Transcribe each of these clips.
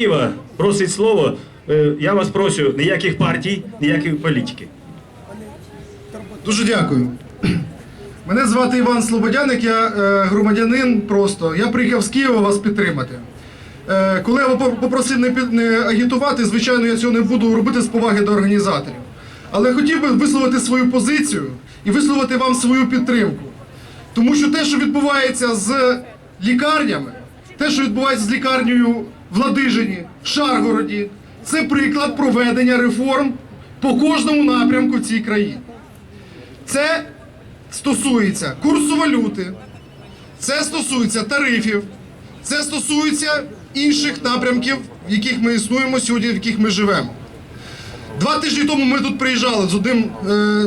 Києва просить слово. Е, Я вас прошу, ніяких партій, ніякої політики. Дуже дякую. Мене звати Іван Слободяник, я е, громадянин просто. Я приїхав з Києва вас підтримати. Е, коли я попро- попросив не агітувати, звичайно, я цього не буду робити з поваги до організаторів. Але хотів би висловити свою позицію і висловити вам свою підтримку. Тому що те, що відбувається з лікарнями, те, що відбувається з лікарнею в Ладижині, в Шаргороді, це приклад проведення реформ по кожному напрямку в цій країні. Це стосується курсу валюти, це стосується тарифів, це стосується інших напрямків, в яких ми існуємо сьогодні, в яких ми живемо. Два тижні тому ми тут приїжджали з одним е,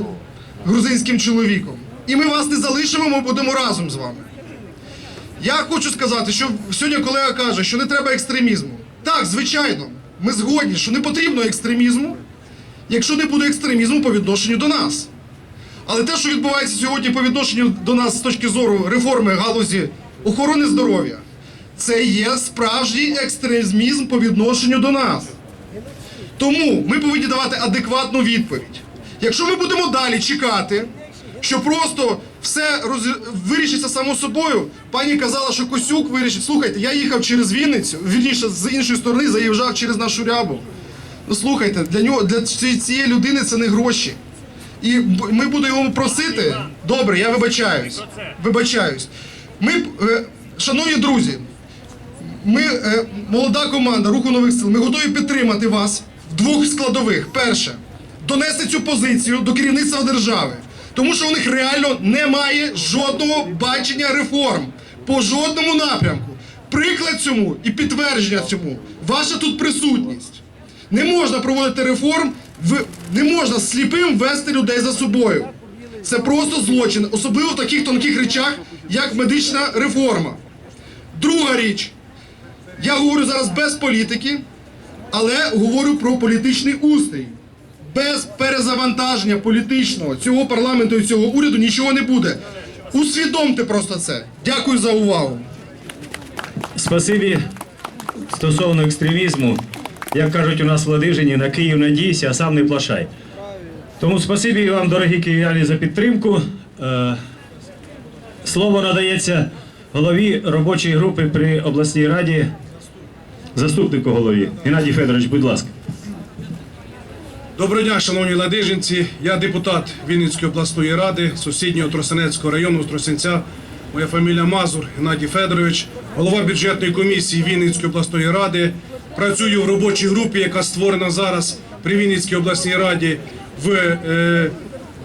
грузинським чоловіком. І ми вас не залишимо, ми будемо разом з вами. Я хочу сказати, що сьогодні колега каже, що не треба екстремізму. Так, звичайно, ми згодні, що не потрібно екстремізму, якщо не буде екстремізму по відношенню до нас. Але те, що відбувається сьогодні по відношенню до нас з точки зору реформи галузі охорони здоров'я, це є справжній екстремізм по відношенню до нас. Тому ми повинні давати адекватну відповідь. Якщо ми будемо далі чекати, що просто все роз... вирішиться само собою, пані казала, що Косюк вирішить. Слухайте, я їхав через Вінницю, вірніше з іншої сторони заїжджав через нашу рябу. Ну слухайте, для нього для цієї людини це не гроші. І ми будемо йому просити. Добре, я вибачаюсь. Вибачаюсь. Ми, е, шановні друзі, ми е, молода команда Руху нових сил. Ми готові підтримати вас в двох складових. Перше, донести цю позицію до керівництва держави, тому що у них реально немає жодного бачення реформ по жодному напрямку. Приклад цьому і підтвердження цьому ваша тут присутність. Не можна проводити реформ, не можна сліпим вести людей за собою. Це просто злочин, особливо в таких тонких речах, як медична реформа. Друга річ. Я говорю зараз без політики, але говорю про політичний устрій. Без перезавантаження політичного цього парламенту і цього уряду нічого не буде. Усвідомте просто це. Дякую за увагу. Спасибі стосовно екстремізму. Як кажуть у нас в Ладижині, на Київ надійся, а сам не плашай. Тому спасибі вам, дорогі київляни, за підтримку. Е, Слово надається голові робочої групи при обласній раді, заступнику голові. Геннадій Федорович, будь ласка. Доброго дня, шановні ладижинці. Я депутат Вінницької обласної ради, сусіднього Тросинецького району Тросинця. Моя фамілія Мазур Геннадій Федорович, голова бюджетної комісії Вінницької обласної ради. Працюю в робочій групі, яка створена зараз при Вінницькій обласній раді в е,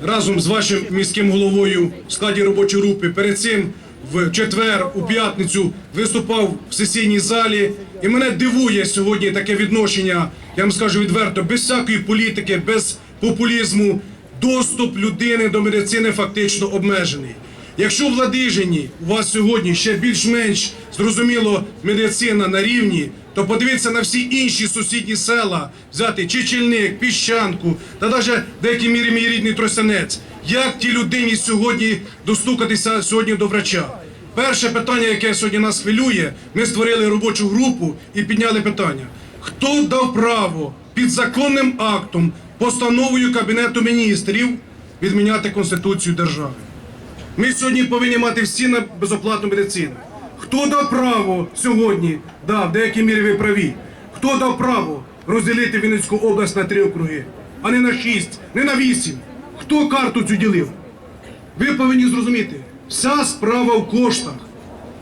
разом з вашим міським головою в складі робочої групи. Перед цим в четвер, у п'ятницю виступав в сесійній залі. І мене дивує сьогодні таке відношення, я вам скажу відверто, без всякої політики, без популізму. Доступ людини до медицини фактично обмежений. Якщо в Ладижині у вас сьогодні ще більш-менш зрозуміло медицина на рівні, то подивіться на всі інші сусідні села, взяти Чечільник, Піщанку та навіть в деякій мірі мій рідний Тросянець. Як тій людині сьогодні достукатися сьогодні до врача? Перше питання, яке сьогодні нас хвилює, ми створили робочу групу і підняли питання: хто дав право під законним актом, постановою Кабінету міністрів відміняти Конституцію держави? Ми сьогодні повинні мати всі на безоплатну медицину. Хто дав право сьогодні, да, в деякій мірі ви праві, хто дав право розділити Вінницьку область на три округи, а не на шість, не на вісім? Хто карту цю ділив? Ви повинні зрозуміти, вся справа в коштах.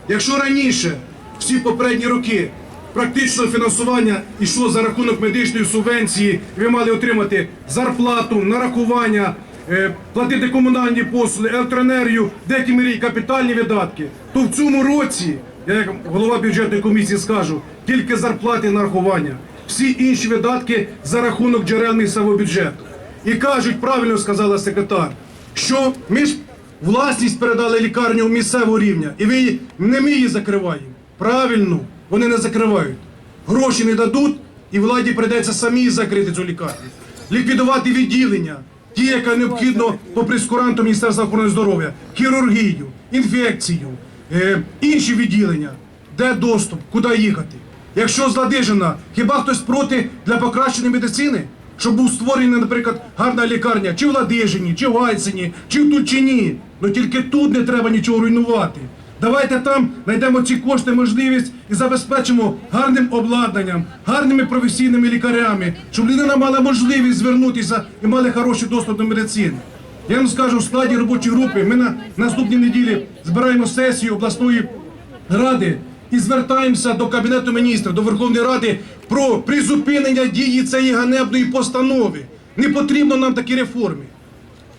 Якщо раніше, всі попередні роки, практично фінансування йшло за рахунок медичної субвенції, ви мали отримати зарплату, нарахування, е, платити комунальні послуги, електроенергію, в деякій мірі капітальні видатки, то в цьому році, я як голова бюджетної комісії скажу, тільки зарплати нарахування. Всі інші видатки за рахунок джерел місцевого бюджету. І кажуть, правильно сказала секретар, що ми ж власність передали лікарню місцевого рівня, і ви не ми її закриваємо. Правильно, вони не закривають. Гроші не дадуть, і владі прийдеться самі закрити цю лікарню. Ліквідувати відділення, ті, яка необхідно по прескуранту Міністерства охорони здоров'я, хірургію, інфекцію, е, інші відділення. Де доступ, куди їхати? Якщо зладижена, хіба хтось проти для покращення медицини? Щоб був створений, наприклад, гарна лікарня, чи в Ладижині, чи в Гайцині, чи в Тульчині. Ну тільки тут не треба нічого руйнувати. Давайте там знайдемо ці кошти, можливість і забезпечимо гарним обладнанням, гарними професійними лікарями, щоб людина мала можливість звернутися і мали хороший доступ до медицини. Я вам скажу, в складі робочої групи ми на наступній неділі збираємо сесію обласної ради і звертаємося до Кабінету міністрів, до Верховної Ради про призупинення дії цієї ганебної постанови. Не потрібно нам такі реформи.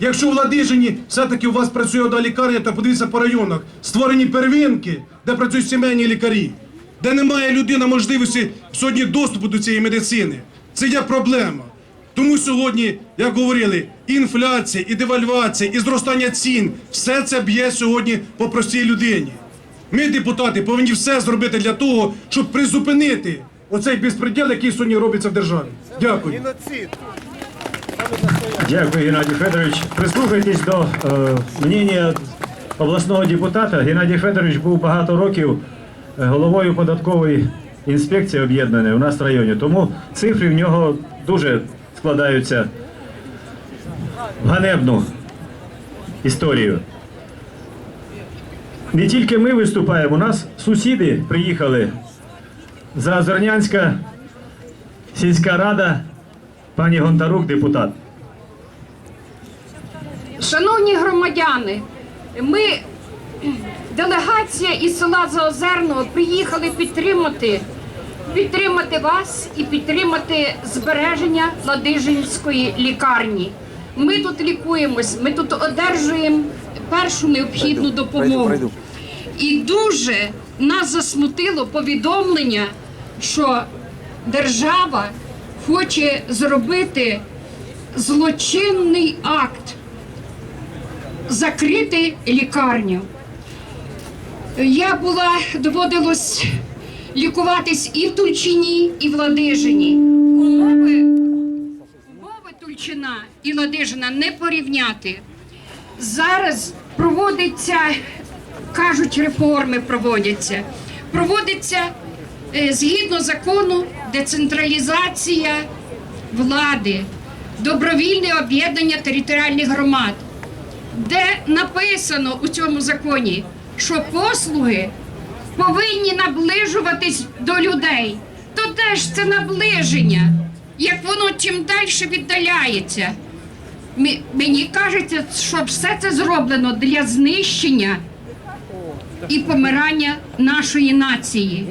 Якщо в Ладижині все-таки у вас працює одна лікарня, то подивіться по районах. Створені первинки, де працюють сімейні лікарі, де немає людина можливості сьогодні доступу до цієї медицини. Це є проблема. Тому сьогодні, як говорили, інфляція, і девальвація, і зростання цін все це б'є сьогодні по простій людині. Ми, депутати, повинні все зробити для того, щоб призупинити оцей безпреділ, який сьогодні робиться в державі. Дякую. Дякую, Геннадій Федорович. Прислухайтесь до е, мнення обласного депутата. Геннадій Федорович був багато років е, головою податкової інспекції об'єднаної у нас в районі. Тому цифри в нього дуже складаються в ганебну історію. Не тільки ми виступаємо, у нас сусіди приїхали. Заозернянська сільська рада, пані Гонтарук, депутат. Шановні громадяни, ми делегація із села Заозерного приїхали підтримати, підтримати вас і підтримати збереження Ладижинської лікарні. Ми тут лікуємось, ми тут одержуємо першу необхідну допомогу. І дуже нас засмутило повідомлення, що держава хоче зробити злочинний акт закрити лікарню. Я була доводилось лікуватись і в Тульчині, і в Ладижині. Умови, умови Тульчина і Ладижина не порівняти. Зараз проводиться, кажуть, реформи проводяться. Проводиться е, згідно закону децентралізація влади, добровільне об'єднання територіальних громад де написано у цьому законі, що послуги повинні наближуватись до людей. То де ж це наближення? Як воно чим далі віддаляється? Мені кажеться, що все це зроблено для знищення і помирання нашої нації.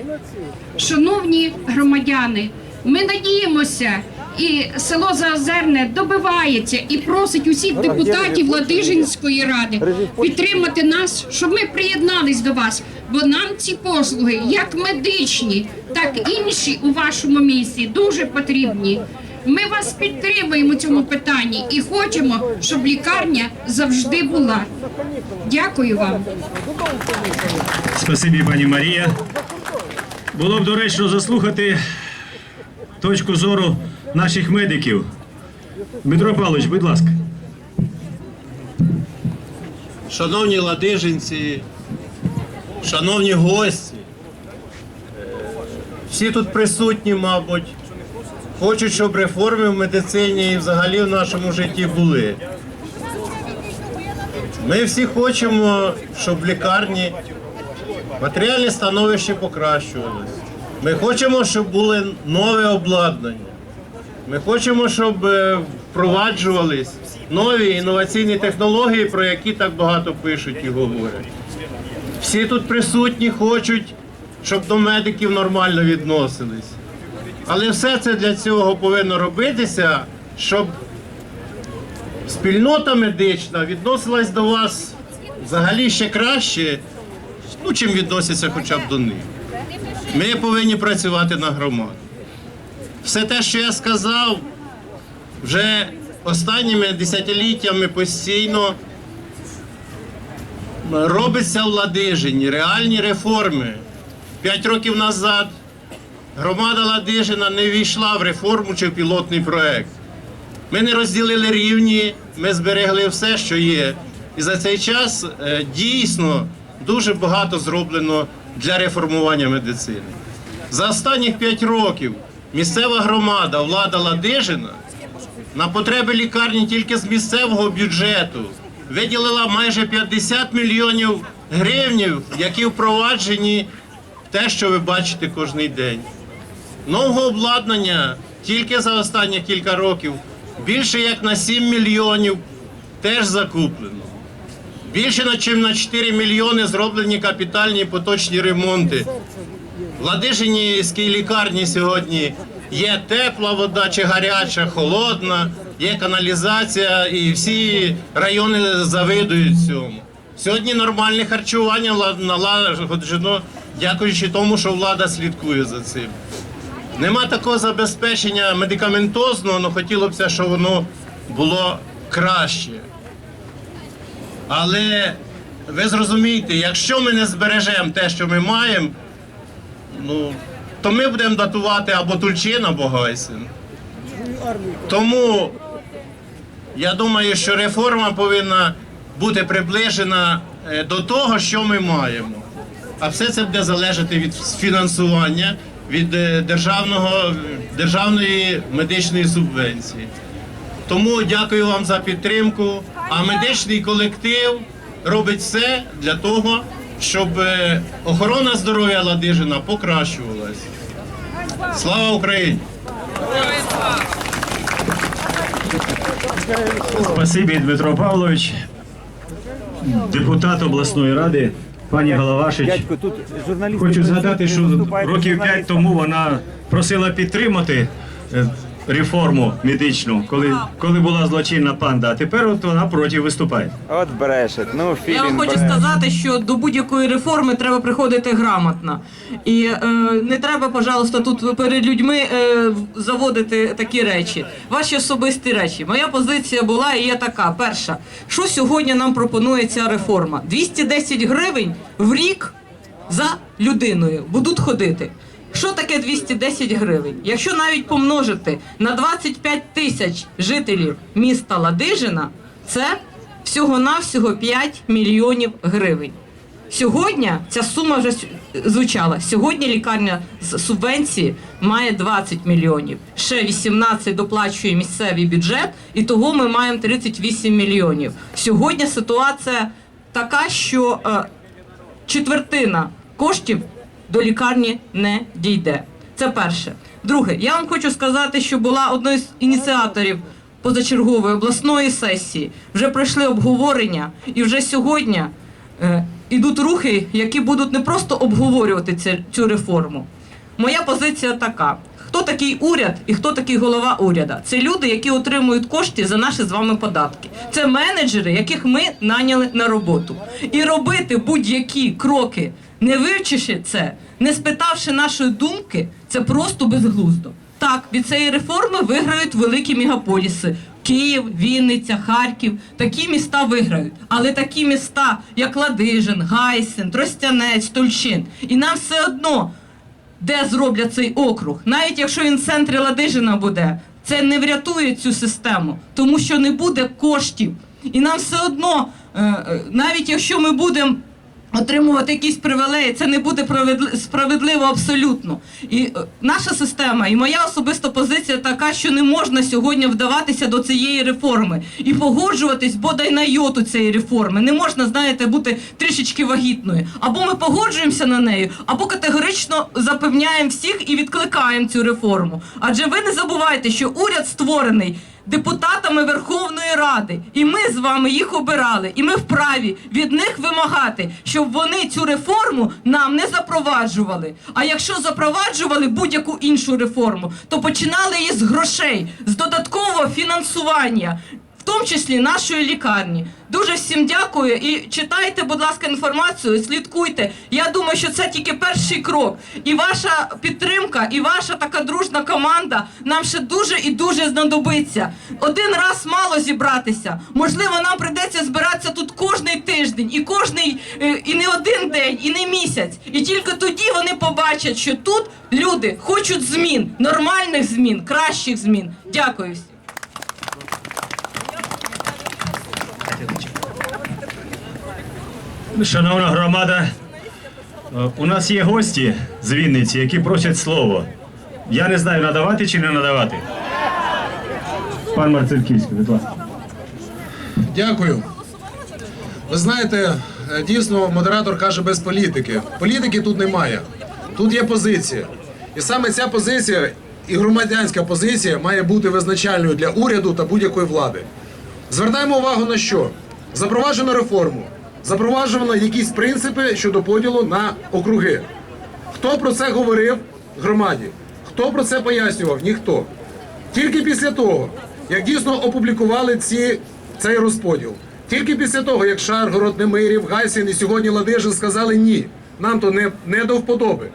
Шановні громадяни, ми надіємося, і село Заозерне добивається і просить усіх депутатів Ладижинської ради підтримати нас, щоб ми приєднались до вас. Бо нам ці послуги, як медичні, так і інші у вашому місті, дуже потрібні. Ми вас підтримуємо у цьому питанні і хочемо, щоб лікарня завжди була. Дякую вам. Спасибі, пані Марія. Було б доречно заслухати точку зору наших медиків. Дмитро Павлович, будь ласка. Шановні ладижинці, шановні гості, всі тут присутні, мабуть, хочуть, щоб реформи в медицині і взагалі в нашому житті були. Ми всі хочемо, щоб лікарні матеріальне становище покращувалось. Ми хочемо, щоб було нове обладнання. Ми хочемо, щоб е, впроваджувались нові інноваційні технології, про які так багато пишуть і говорять. Всі тут присутні хочуть, щоб до медиків нормально відносились. Але все це для цього повинно робитися, щоб спільнота медична відносилась до вас взагалі ще краще, ну, чим відносяться хоча б до них. Ми повинні працювати на громаду. Все те, що я сказав, вже останніми десятиліттями постійно робиться в Ладижині, реальні реформи. П'ять років назад громада Ладижина не війшла в реформу чи в пілотний проект. Ми не розділили рівні, ми зберегли все, що є. І за цей час е, дійсно дуже багато зроблено для реформування медицини. За останніх 5 років місцева громада, влада Ладижина на потреби лікарні тільки з місцевого бюджету виділила майже 50 мільйонів гривнів, які впроваджені те, що ви бачите кожен день. Нового обладнання тільки за останні кілька років більше як на 7 мільйонів теж закуплено. Більше чим на 4 мільйони зроблені капітальні поточні ремонти. В Ладижинівській лікарні сьогодні є тепла вода чи гаряча, холодна, є каналізація і всі райони завидують цьому. Сьогодні нормальне харчування ла- налагоджено, дякуючи тому, що влада слідкує за цим. Нема такого забезпечення медикаментозного, але хотілося б, щоб воно було краще. Але ви зрозумієте, якщо ми не збережемо те, що ми маємо, ну, то ми будемо датувати або Тульчин, або Гайсин. Тому я думаю, що реформа повинна бути приближена е, до того, що ми маємо. А все це буде залежати від фінансування, від е, державного, державної медичної субвенції. Тому дякую вам за підтримку. А медичний колектив робить все для того, щоб е, охорона здоров'я Ладижина покращувалась. Слава Україні! Спасибі, Дмитро Павлович, депутат обласної ради, пані Головашич. Хочу згадати, що років п'ять тому вона просила підтримати е, реформу медичну, коли, коли була злочинна панда. А тепер от вона проти виступає. От брешет. Ну, філін Я вам хочу бреше. сказати, що до будь-якої реформи треба приходити грамотно. І е, не треба, пожалуйста, тут перед людьми е, заводити такі речі. Ваші особисті речі. Моя позиція була і є така: перша, що сьогодні нам пропонує ця реформа? 210 гривень в рік за людиною будуть ходити. Що таке 210 гривень? Якщо навіть помножити на 25 тисяч жителів міста Ладижина, це всього-навсього 5 мільйонів гривень. Сьогодні ця сума вже звучала. Сьогодні лікарня з субвенції має 20 мільйонів. Ще 18 доплачує місцевий бюджет, і того ми маємо 38 мільйонів. Сьогодні ситуація така, що е, четвертина коштів до лікарні не дійде. Це перше. Друге, я вам хочу сказати, що була одною з ініціаторів позачергової обласної сесії. Вже пройшли обговорення, і вже сьогодні е, ідуть рухи, які будуть не просто обговорювати це, цю реформу. Моя позиція така: хто такий уряд і хто такий голова уряду? Це люди, які отримують кошти за наші з вами податки. Це менеджери, яких ми наняли на роботу. І робити будь-які кроки, не вивчивши це, не спитавши нашої думки, це просто безглуздо. Так, від цієї реформи виграють великі мегаполіси. Київ, Вінниця, Харків. Такі міста виграють. Але такі міста, як Ладижин, Гайсин, Тростянець, Тульчин. І нам все одно де зроблять цей округ, навіть якщо він в центрі Ладижина буде, це не врятує цю систему, тому що не буде коштів. І нам все одно, е, е, навіть якщо ми будемо отримувати якісь привілеї, це не буде справедливо абсолютно. І е, наша система, і моя особиста позиція така, що не можна сьогодні вдаватися до цієї реформи і погоджуватись бодай на йоту цієї реформи. Не можна, знаєте, бути трішечки вагітною. Або ми погоджуємося на неї, або категорично запевняємо всіх і відкликаємо цю реформу. Адже ви не забувайте, що уряд створений депутатами Верховної Ради, і ми з вами їх обирали, і ми вправі від них вимагати, щоб вони цю реформу нам не запроваджували. А якщо запроваджували будь-яку іншу реформу, то починали її з грошей, з додаткового фінансування. Тому числі нашої лікарні. Дуже всім дякую і читайте, будь ласка, інформацію, слідкуйте. Я думаю, що це тільки перший крок. І ваша підтримка, і ваша така дружна команда нам ще дуже і дуже знадобиться. Один раз мало зібратися. Можливо, нам прийдеться збиратися тут кожний тиждень, і кожний, е, і не один день, і не місяць. І тільки тоді вони побачать, що тут люди хочуть змін, нормальних змін, кращих змін. Дякую всім. Шановна громада, Е, У нас є гості з Вінниці, які просять слово. Я не знаю, надавати чи не надавати. Пан Марцинківський, будь ласка. Дякую. Ви знаєте, е, дійсно, модератор каже без політики. Політики тут немає. Тут є позиція. І саме ця позиція і громадянська позиція має бути визначальною для уряду та будь-якої влади. Звертаємо увагу на що? Запроваджено реформу, запроваджено якісь принципи щодо поділу на округи. Хто про це говорив громаді? Хто про це пояснював? Ніхто. Тільки після того, як дійсно опублікували ці, цей розподіл, тільки після того, як Шаргород, Немирів, Гайсін і сьогодні Ладижин сказали ні, нам то не, не до вподоби.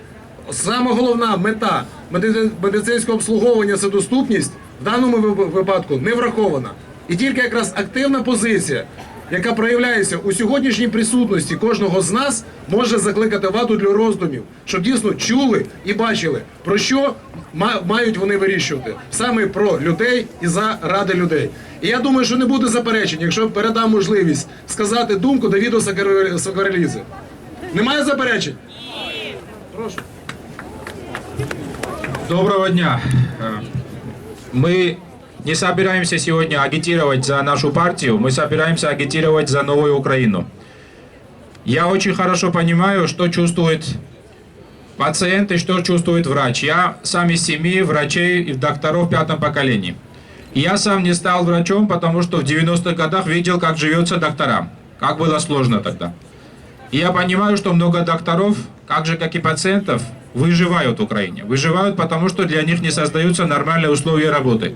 Саме головна мета меди- медицинського обслуговування це доступність в даному випадку не врахована. І тільки якраз активна позиція, яка проявляється у сьогоднішній присутності кожного з нас, може закликати владу для роздумів, щоб дійсно чули і бачили, про що мають вони вирішувати саме про людей і заради людей. І я думаю, що не буде заперечень, якщо передам можливість сказати думку Давіду Сакарелізи. Немає заперечень? Прошу. Доброго дня. Э, Мы не собираемся сегодня агитировать за нашу партию, мы собираемся агитировать за новую Украину. Я очень хорошо понимаю, что чувствует пациент и что чувствует врач. Я сам из семьи врачей и докторов в пятом поколении. Я сам не стал врачом, потому что в 90-х годах видел, как живется докторам. Как было сложно тогда. И я понимаю, что много докторов, как же как и пациентов, выживают в Украине. Выживают, потому что для них не создаются нормальные условия работы.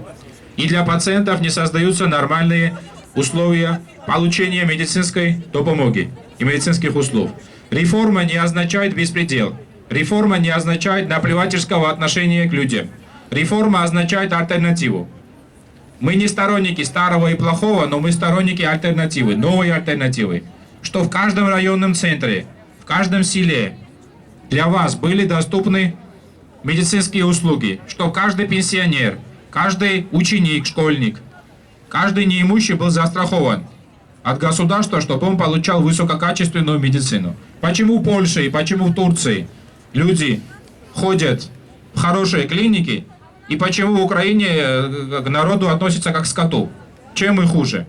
И для пациентов не создаются нормальные условия получения медицинской допомоги и медицинских услуг. Реформа не означает беспредел. Реформа не означает наплевательского отношения к людям. Реформа означает альтернативу. Мы не сторонники старого и плохого, но мы сторонники альтернативы, новой альтернативы. Что в каждом районном центре, в каждом селе для вас были доступны медицинские услуги. Что каждый пенсионер, каждый ученик, школьник, каждый неимущий был застрахован от государства, чтобы он получал высококачественную медицину. Почему в Польше и почему в Турции люди ходят в хорошие клиники, и почему в Украине э, к народу относятся как к скоту? Чем мы хуже?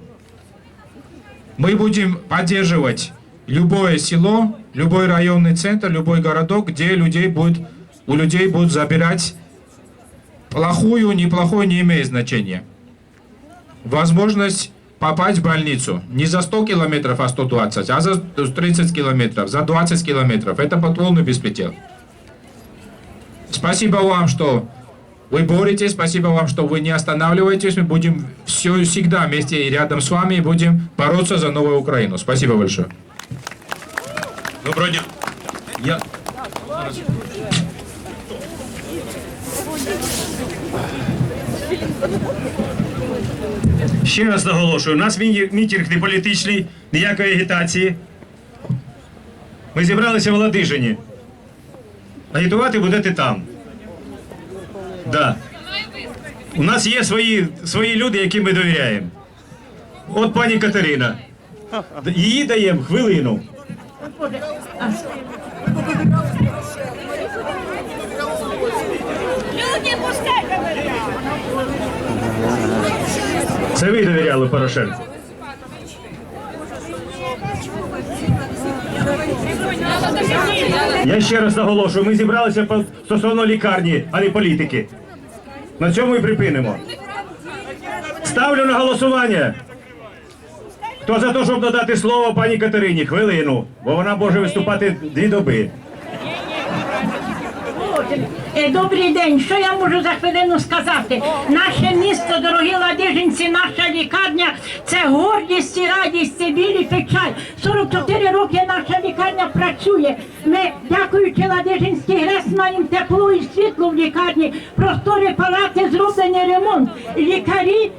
Мы будем поддерживать любое село, любой районный центр, любой городок, где людей будет, у людей будут забирать плохую, неплохую не имеет значения. Возможность попасть в больницу не за 100 километров, а 120, а за 30 километров, за 20 километров. Это под полный беспредел. Спасибо вам, что вы боретесь, спасибо вам, что вы не останавливаетесь. Мы будем все всегда вместе и рядом с вами и будем бороться за новую Украину. Спасибо большое. Доброго дня. Я... Ще раз наголошую, у нас мітинг не політичний, ніякої агітації. Ми зібралися в Ладижині. Агітувати будете там. Да. У нас є свої, свої люди, яким ми довіряємо. От пані Катерина. Її даємо хвилину. Це ви довіряли Порошенку. Я ще раз наголошую, ми зібралися стосовно лікарні, а не політики. На цьому і припинимо. Ставлю на голосування. Хто за те, щоб додати слово пані Катерині? Хвилину, бо вона може виступати дві доби. Е, Добрий день. Що я можу за хвилину сказати? Наше місто, дорогі ладижинці, наша лікарня це гордість і радість, це біль і печаль. 44 роки наша лікарня працює. Ми, дякуючи Ладижинській ГРЕС, маємо тепло і світло в лікарні. Простори палати, зроблені ремонт. Лікарі